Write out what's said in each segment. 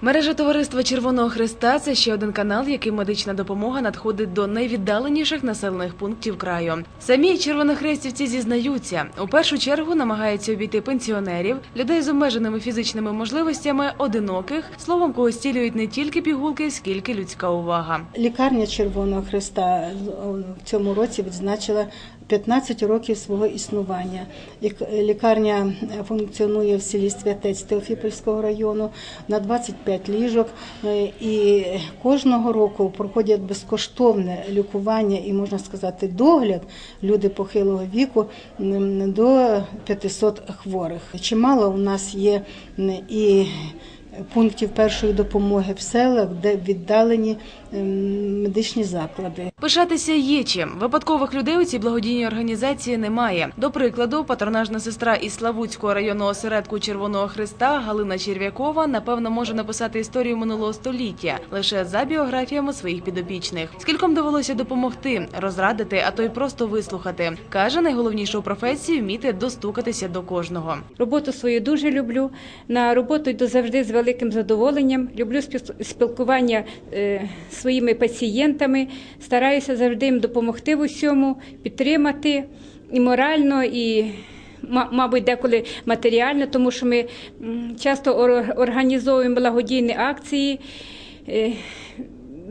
Мережа товариства Червоного Христа це ще один канал, який медична допомога надходить до найвіддаленіших населених пунктів краю. Самі червонохрестівці зізнаються, у першу чергу намагаються обійти пенсіонерів, людей з обмеженими фізичними можливостями, одиноких. Словом, кого стілюють не тільки пігулки, скільки людська увага. Лікарня Червоного Христа в цьому році відзначила 15 років свого існування. Лік- Лікарня функціонує в селі Святець Теофіпольського району на 25 ліжок. Е, І кожного року проходять безкоштовне лікування і, можна сказати, догляд люди похилого віку до 500 хворих. Чимало у нас є і пунктів першої допомоги в селах, де віддалені ем, медичні заклади. Пишатися є чим. Випадкових людей у цій благодійній організації немає. До прикладу, патронажна сестра із Славутського районного осередку Червоного Христа Галина Черв'якова напевно може написати історію минулого століття лише за біографіями своїх підопічних. Скільком довелося допомогти, розрадити, а то й просто вислухати. каже найголовніше у професії вміти достукатися до кожного. Роботу свою дуже люблю. На роботу йду завжди з великим задоволенням. Люблю спіл- спілкування е, з своїми пацієнтами. Стараюся завжди їм допомогти в усьому, підтримати і морально, і. ма- Мабуть, деколи матеріально, тому що ми часто організовуємо благодійні акції, е,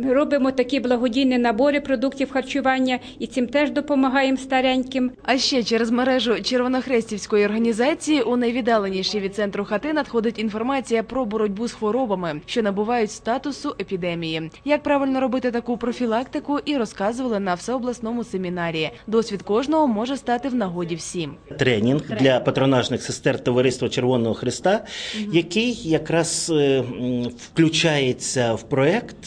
робимо такі благодійні набори продуктів харчування і цим теж допомагаємо стареньким. А ще через мережу Червонохрестівської організації у найвіддаленіші від центру хати надходить інформація про боротьбу з хворобами, що набувають статусу епідемії. Як правильно робити таку профілактику, і розказували на всеобласному семінарі. Досвід кожного може стати в нагоді всім. тренінг для патронажних сестер Товариства Червоного Христа, який якраз е, включається в проект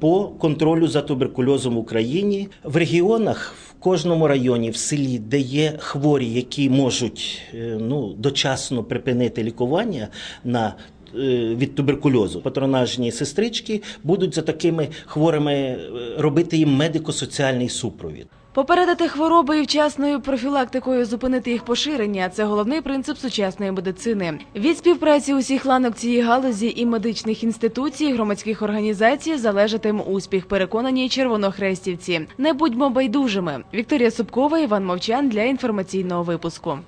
по контролю за туберкульозом в Україні в регіонах. В кожному районі, в селі, де є хворі, які можуть е, ну, дочасно припинити лікування на е, від туберкульозу. Патронажні сестрички будуть за такими хворими е, робити їм медико-соціальний супровід. Попередити хвороби і вчасною профілактикою зупинити їх поширення це головний принцип сучасної медицини. Від співпраці усіх ланок цієї галузі і медичних інституцій, громадських організацій залежатиме успіх. Переконані червонохрестівці. Не будьмо байдужими. Вікторія Субкова, Іван Мовчан для інформаційного випуску.